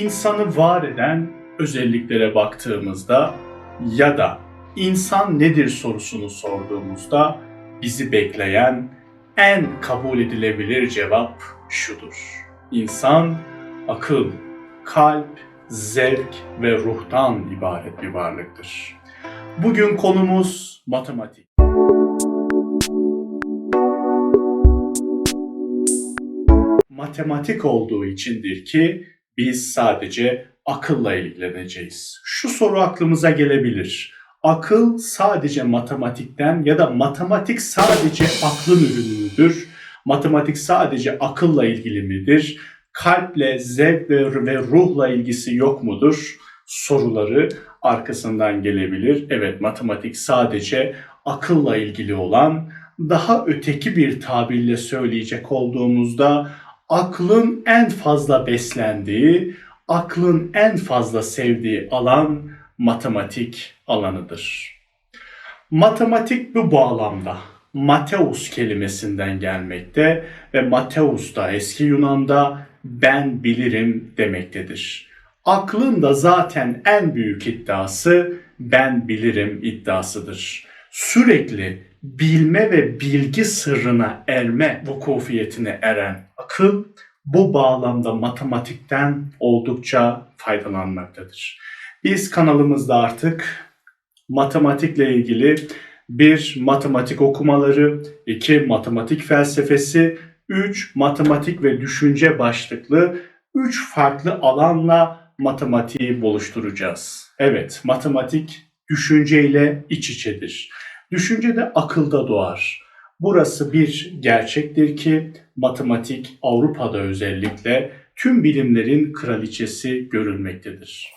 insanı var eden özelliklere baktığımızda ya da insan nedir sorusunu sorduğumuzda bizi bekleyen en kabul edilebilir cevap şudur. İnsan akıl, kalp, zevk ve ruhtan ibaret bir varlıktır. Bugün konumuz matematik. Matematik olduğu içindir ki biz sadece akılla ilgileneceğiz. Şu soru aklımıza gelebilir. Akıl sadece matematikten ya da matematik sadece aklın ürünü müdür? Matematik sadece akılla ilgili midir? Kalple, zevk ve, ruhla ilgisi yok mudur? Soruları arkasından gelebilir. Evet matematik sadece akılla ilgili olan, daha öteki bir tabirle söyleyecek olduğumuzda aklın en fazla beslendiği, aklın en fazla sevdiği alan matematik alanıdır. Matematik bu bağlamda Mateus kelimesinden gelmekte ve Mateus da eski Yunan'da ben bilirim demektedir. Aklın da zaten en büyük iddiası ben bilirim iddiasıdır. Sürekli bilme ve bilgi sırrına erme vukufiyetine eren akıl bu bağlamda matematikten oldukça faydalanmaktadır. Biz kanalımızda artık matematikle ilgili bir matematik okumaları, iki matematik felsefesi, üç matematik ve düşünce başlıklı üç farklı alanla matematiği buluşturacağız. Evet, matematik düşünceyle iç içedir. Düşünce de akılda doğar. Burası bir gerçektir ki matematik Avrupa'da özellikle tüm bilimlerin kraliçesi görülmektedir.